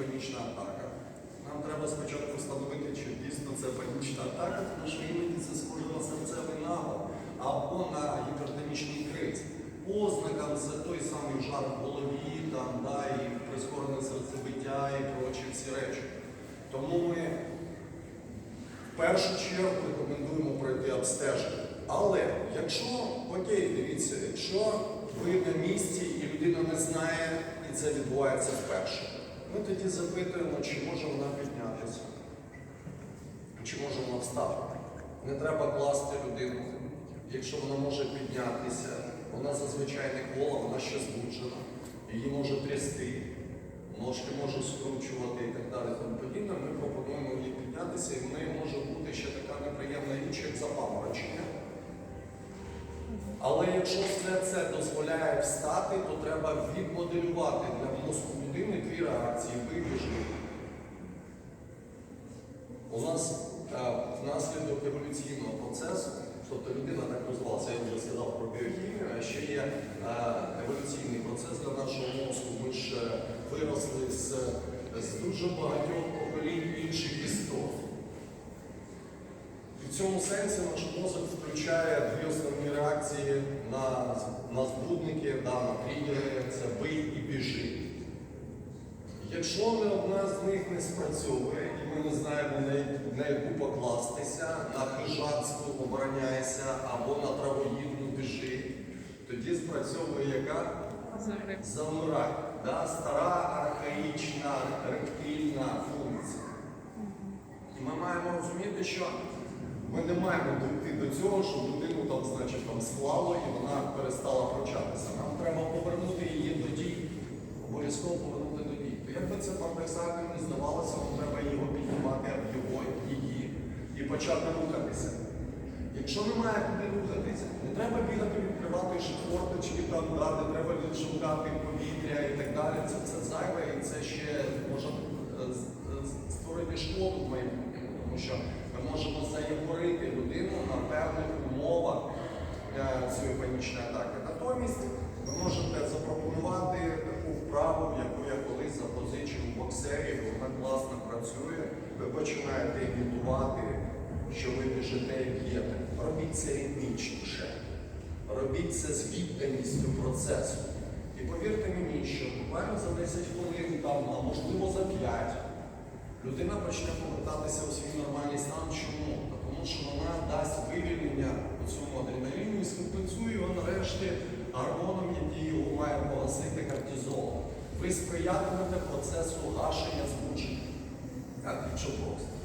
панічна атака. Нам треба спочатку встановити, чи дійсно це панічна атака, тому що іноді це схоже на серцевий напад або на гіпертонічний криз. По ознакам це той самий жар в голові, там, да, і прискорене серцебиття, і прочі всі речі. Тому ми в першу чергу рекомендуємо пройти обстеження. Але якщо, окей, дивіться, якщо ви на місці і людина не знає, і це відбувається вперше, ми тоді запитуємо, чи може вона піднятися, чи може вона встати. Не треба класти людину. Якщо вона може піднятися, вона зазвичай не кола, вона ще збуджена, її може трясти, ножки може скручувати і так далі. Тому подібне, ми пропонуємо їй піднятися, і в неї може бути ще така неприємна річ, як запаморочення. Але якщо все це дозволяє встати, то треба відмоделювати для мозку дві реакції. У нас е, внаслідок еволюційного процесу, тобто людина так розвивалася, я вже сказав про біохімію, а ще є е, еволюційний процес для нашого мозку. Ми ж е, виросли з, з дуже багатьох поколінь інших істот. В цьому сенсі наш мозок включає дві основні реакції на, на збудники, да, на тригери, це бий і біжи. Якщо не одна з них не спрацьовує, і ми не знаємо на, яку- покластися, на хижацьку обороняйся або на травоїдну біжи, тоді спрацьовує яка? Замирай. Да? Стара архаїчна рептильна функція. І ми маємо розуміти, що ми не маємо дійти до цього, що людину там, значить, там склало і вона перестала прочатися. Нам треба повернути її до дій, обов'язково повернути до дій. То як би це парадоксально не здавалося, нам треба його піднімати його, її і почати рухатися. Якщо немає куди рухатися, не треба бігати, відкривати шифорточки, там, да, не треба відшукати повітря і так далі. Це все зайве і це ще може е, створити шкоду в майбутньому, тому що ми можемо заєпорити людину на певних умовах цієї панічної атаки. Натомість ви можете запропонувати таку вправу, яку я колись запозичив боксерів, вона класно працює. Ви починаєте імітувати, що як єте. Робіть це ритмічніше. Робіть це з відданістю процесу. І повірте мені, що буквально за 10 хвилин, там, а можливо за 5, людина почне повертатися у свій нормальний стан. Чому? Тому що вона дасть вивільнення у цьому адреналіну і скомпенсує його нарешті гормоном, який його має погасити кортизол. Ви сприятимете процесу гашення збудження. Так, якщо просто.